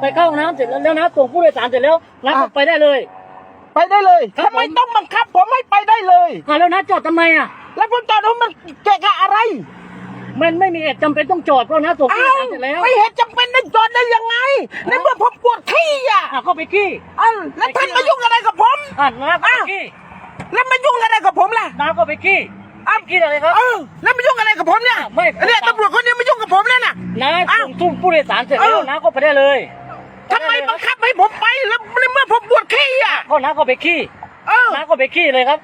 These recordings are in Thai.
ไปเข้าห้องน้ำเสร็จแล้วแล้วนะส่งผู้โดยสารเสร็จแล้วนะก็ไปได้เลย ไปได้เลยครับ ทำไมผมต้องบังคับ ผมให้ไปได้เลย อะแล้วนะจอดทำไมอะ แล้วผมจอดว่ามันเกะกะอะไรมันไม่มีเหตุจำเป็นต้องจอดเพราะนะส่งผู้โดอ้ายวสารเสร็จแล้วไม่เห็นจำเป็นต้องจอดได้ยังไงในเมื่อผมปวดขี้อะอะก็ไปขี้อ้าวแล้วท่านมายุ่งอะไรกับผม อะนะก็ไปขี้แล้วมายุ่งอะไรกับผมล่ะน้าก็ไปขี้อ้าวขี้อะไรครับ เออแล้วมายุ่งอะไรกับผมเนี่ยไม่ เนี่ยตำรวจคนนี้มายุ่งกับผมแล้วน่ะน้าอ้าว ส่งทุกผู้โดยสารเสร็จแล้วเออน้าก็ไปได้เลย ทำไมบังคับให้ผมไปแล้วในเมื่อผมปวดขี้อะก็น้าก็ไปขี้เออน้าก็ไปขี้เลยครับ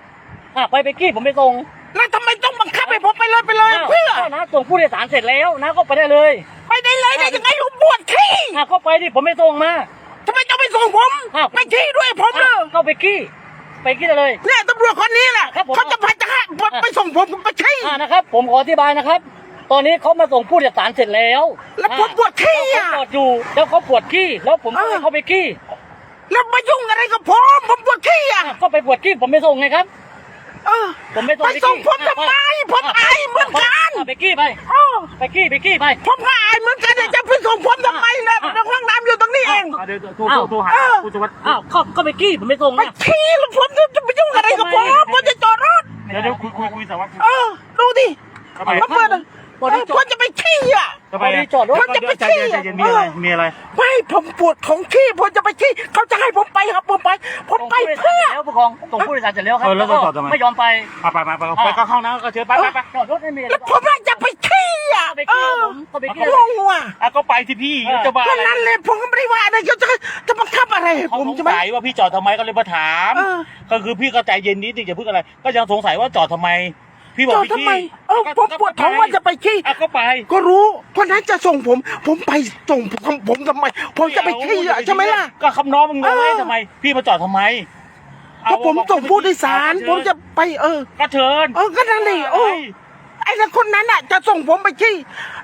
อะไปไปขี้ผมไปส่งแล้วทำไมต้องบังคับให้ผมไปเลยไปเลยอ้าวเพื่อก็น้าส่งผู้โดยสารเสร็จแล้วน้าก็ไปได้เลย ไปได้เลยได้ยังไงผมปวดขี้อะก็ไปดิผมไปส่งมาทำไมต้องไปส่งผมอ้าวไปขี้ด้วยผมเลอะยก็ไปขี้ไปขี้ได้เลยเนี่ยตำรวจคนนี้แหละครับผมเขาจะพาจะให้ผมไปส่งผมผมไปขี้อ่านะครับ ผมขออธิบายนะครับ ตอนนี้เขามาส่งผู้โดยสารเสร็จแล้วแล้วผมปวดขี้อ่าอะเขาจอดอยู่แล้วเขาปวดขี้แล้วผมก็เออให้เขาไปขี้แล้วมายุ่งอะไรกับผมผมปวดขี้อะอะก็ไปปวดขี้ผมไม่ส่งไงครับเออผมไม่ส่งไปส่งผมอะทำไมผมอายเหมือนกันอะไปขี้ไปเออไปขี้ไปขี้ไปผมก็อายเหมือนกันเนี่ยจะไปส่งผมทำไมเนี่ยในห้องน้ำอยู่ตรงนี้เองเดี๋ยวโทรโทรโทรหาเออคุณสุวัสดิ์อ้าวก็ก็ไปขี้ผมไม่ส่งไปนะขี้แล้วผมจะจะไปยุ่งอะไรกับผมผมจะจอดรถเดี๋ยวเดี๋ยวคุยคุยคุยสารวัตรเออดูดิทำไมมาเปิด อะเออผมจะไปขี้อะ ทำไมพอดีจอดรถเขาจะไปใจขี้เย็นใจเย็นมีอะไรมีอะไร ไม่ผมปวดของขี้ผมจะไปขี้เขาจะให้ผมไปครับผมไป ผมส่งไปผู้โดยสารเพื่อเสร็จแล้วผู้กองส่งผู้โดยสารเสร็จแล้วครับเออแล้วก็จอดทำไม ไม่ยอมไปไปไปไปไปไปเข้าห้องน้ำก็เชิญไปไปไปจอดรถไม่มีอะไรแล้วผมน่าจะไปขี้อะก็ไปเอขี้อผมก็ไปขี้ งงว่ะอะก็ไปที่พี่เออ จะบ้าก็อะไรนั่นเลยผมก็ไม่ได้ว่าอะไรเขาจะจะบังคับอะไรให้เขาผมสงใช่ไหม สัยว่าพี่จอดทำไมก็เลยมาถาม เออ ก็คือพี่ก็ใจเย็นนิดนึงอย่าพึ่งอะไร ก็ยังสงสัยว่าจอดทำไม พี่บอจกอดพี่ทำไมขี้เออผมปวดท้องว่าจะไปขี้ อะก็ไป ก็รู้คนนั้นจะส่งผม ผมไปส่งผมผมทำไม ผมจะไปขี้อะใช่ไหมล่ะ ก็คำน้องมึงงงไหมเออทำไม พี่มาจอดทำไมก็ผมส่งผู้โดยสาร ผมจะไปเออ ก็เชิญเออก็นั่นเลยโอ้ไอ้แล้วคนนั้นอะ จะส่งผมไปขี้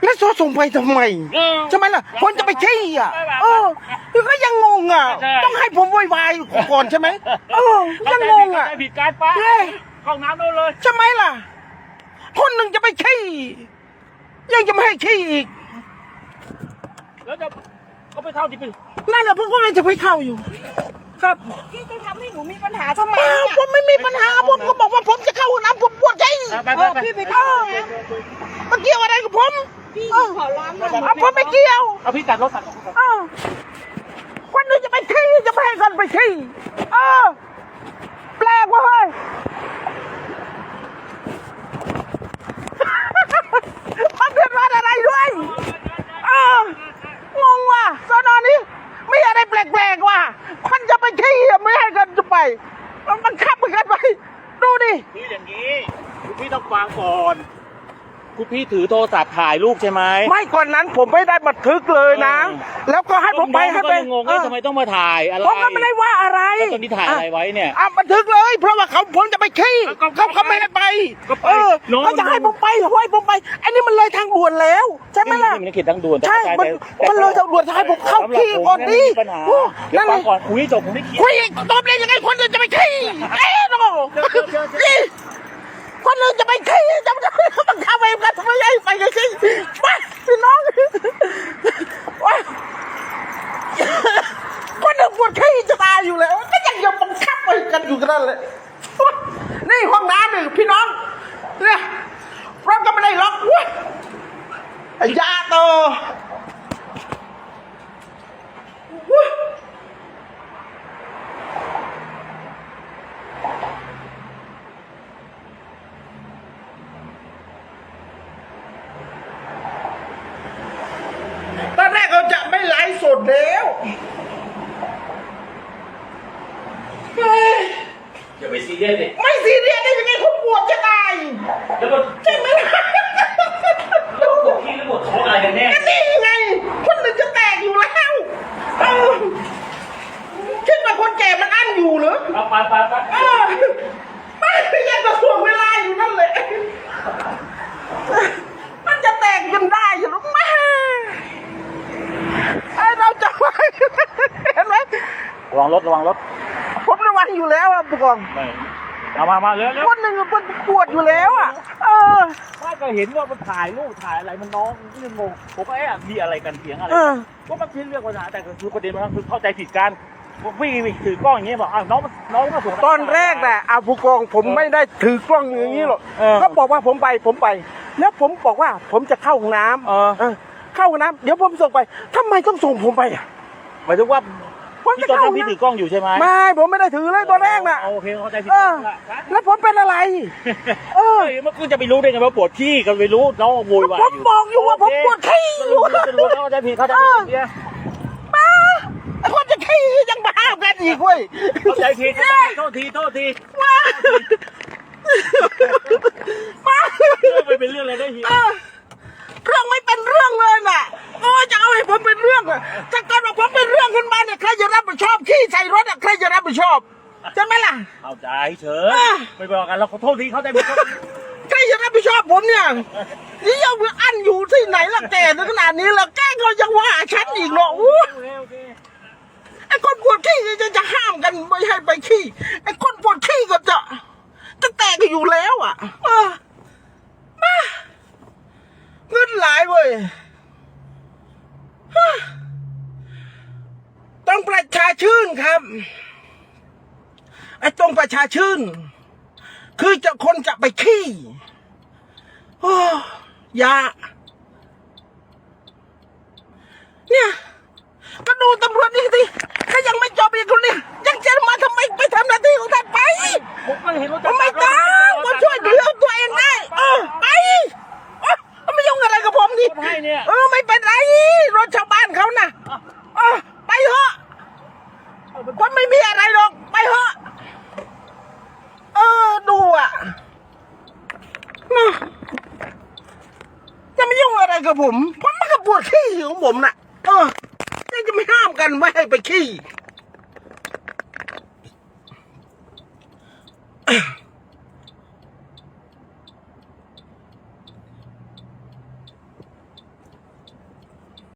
แล้วจะส่งไปทำไม เออ ใช่ไหมล่ะผมจะไปขี้อะ เออก็ยังงงอะ ใช่ ต้องให้ผมโวยวายก่อนใช่ไหมเออยังงงอะ เข้าใจผิดการป้าเฮ้ยห้องน้ำโน่นเลย ใช่ไหมล่ะ คนหนึ่งจะไปขี้ยังจะไม่ให้ขี้อีกแล้วจะก็ไปเข้าที่เป็นนั่นแหละเพิ่งว่าจะไปเข้าอยู่ ครับพี่จะทำให้หนูมีปัญหาทำไมเปล่าเนี่ยผมไม่มีปัญหาผมก็บอกว่าผมจะเข้าห้องน้ำผมปวดใจไปไปไปพี่ไปเอเข้าอห้องน้มันเกี่ยวอะไรกับผมำพี่เออขอร้องหน่อยเอาผมไม่เกี่ยวเอาพี่จัดรถสัตว์เออคนหนึงจะไปขี้จะไม่ให้กันไปขี้เออแปลกเว่ะเฮ้ย มันเดือดร้อนอะไรด้วย เอองงว่ะสอนอนี้มีอะไรแปลกๆว่ะคนจะไปขี้อะไม่ให้กันจะไป มันมันขับมันกันไป ดูดิ คืออย่างนี้คุณพี่ต้องฟังก่อน คุณพี่ถือโทรศัพท์ถ่ายรูปใช่ไหมไม่ก่อนนั้นผมไม่ได้บันทึกเลยนะเออแล้วก็ให้ผมไปให้ไปก็ยังงงเอว่าอทำไมต้องมาถ่ายอะไรผมก็ไม่ได้ว่าอะไรแล้วตอนนี้ถ่ายอะไรไว้เนี่ยอะบันทึกเลย เพราะว่าเขาผมจะไปขี้ก็ก็เขาเขาไม่ให้ไปก็ไปเออน้องเขาจะให้ผมไปเหรอให้ผมไปอันนี้มันเลยทางด่วนแล้วใช่ไหมล่ะนี่มันเขตทางด่วนใช่แต่มันแต่มันเลยทางด่วนจะให้ผมเข้าสำหรับขี้ผมก่อนดิไม่มีปัญหาโอ้เดี๋ยนั่วนเลฟังยก่อนคุยให้จบผมได้เคลียร์คุยตอบเลยยังไงคนหนึงจะไปขี้เอ๊ะโน่นี่ คนหนึ่งจะไปขี้จะจะบังคับไปกันทำไมให้ไปกันขี้มาพี่น้องว้าคนหนึ่งปวดขี้จะตายอยู่แล้วก็ยังจะบังคับไปกันอยู่กันนั่นเลยนี่ห้องน้ำหนึ่งพี่น้องเนี่ยเราก็ไม่ได้ล็อกว้ยยาโตเว้ย ตอนแรกเราจะไม่ไลฟ์สดแล้วเฮ้ย อย่าไป ซีเรียสดิไม่ซีเรียสได้ยังไงเขาปวดจะตายแล้วมันใช่ไหมล่ะแล้วปวดขี้แล้วปวดท้องอะไรกันแน่ก็นี่ไงคนหนึ่งจะแตกอยู่แล้วเออคิดว่าคนแก่มันอั้นอยู่เหรอเอาไปไปไปเออไม่ยังจะถ่วงเวลาอยู่นั่นแหละมันจะแตกจนได้อยู่หรอกแม่ไอเราจะไปเห็นไหมระวังรถระวังรถผ มระวังอยู่แล้วอะผู้กองไม่เอามามาเร็วเร็วคนหนึ่งมันปวดอยู่แล้วอะ เออไม่ก็เห็นว่ามันถ่ายรูปถ่ายอะไรมันน้องก็ยังงงผมก็เอ๊ะมีอะไรกันเสียงอะไรเออก็มันเป็นเรื่องปัญหาแต่คือประเด็นมันคือเข้าใจผิดกันวิ่งถือกล้องอย่างเงี้ยบอกอ้าวน้องน้องก็ส่งตอนแรกน่ะอาผู้กองผมไม่ได้ถือกล้องอย่างนี้หรอกเออเขาบอกว่าผมไปผมไป แล้วผมบอกว่าผมจะเข้าห้องน้ำเออเออเข้าห้องน้ำเดี๋ยวผมส่งไปทำไมต้องส่งผมไปอะหมายถึงว่า ผมที่จะตอนเข้านั้นห้องพี่ถือน้ำกล้องอยู่ใช่ไหมไม่ผมไม่ได้ถือเลยตอนแรกน่ะ โอเคเข้าใจผิดเออละแล้วผมเป็นอะไร เออ เฮ้ยมันกูจะไปรู้ได้ไงว่าปวดขี้กันไปรู้น้องโวยวายผมบอกอยู่ว่าผมปวดขี้อยู่จะรู้แล้วเข้าใจผิดเข้าใจผิดเนี่ยบ้าไอ้คนจะขี้ยังบ้ากันอีกเว้ยเข้าใจผิดโทษทีโทษทีบ้าบ้าเรื่องไปเป็นเรื่องอะไรได้ทีเออเรื่องไม่เป็นเรื่องเลยน่ะโอ้จะเอาให้ผมเป็นเรื่องอะถ้าเกิดว่าผมเป็นเรื่องขึ้นมา ขี้ใส่รถอะใครจะรับผิดชอบใช่ไหมล่ะ เข้าใจเฉยไม่บอกกันเราขอโทษทีเข้าใจผิดใครจะรับผิดชอบผมเนี่ยนี่ยังอันอยู่ที่ไหนล่ะแก่ถึงขนาดนี้แล้วแกล้งก็ยังว่าฉันอีกเนาะอู้โอเคโอเคไอ้คนปวดขี้จะจะห้ามกันไม่ให้ไปขี้ไอ้คนปวดขี้ก็จะจะแตกกันอยู่แล้วอะเออมาเงินหลายเว้ยฮะต้องประชาชื่นครับ ไอ้ตรงประชาชื่น คือจะคนจะไปขี้โอ้ยาเนี่ย ก็ดูตำรวจนี่สิถ้ายังไม่จบอีกคนนี้ยังจะมาทำไมไปทำหน้าที่ของท่านไป ผมก็เห็นว่า ผมไม่ต้องผมช่วยเหลือตัวเองได้ เออไปเอ้าไม่ยุ่งอะไรกับผมดิ ให้เนี่ย เออไม่เป็นไรรถชาวบ้านเขาน่ะเออไปเถอะ มันไม่มีอะไรหรอก ไปเถอะ เออ ดูอะจะไม่ยุ่งอะไรกับผม ผมมันก็ปวดขี้ของผมน่ะ เออจะไม่ห้ามกันไม่ให้ไปขี้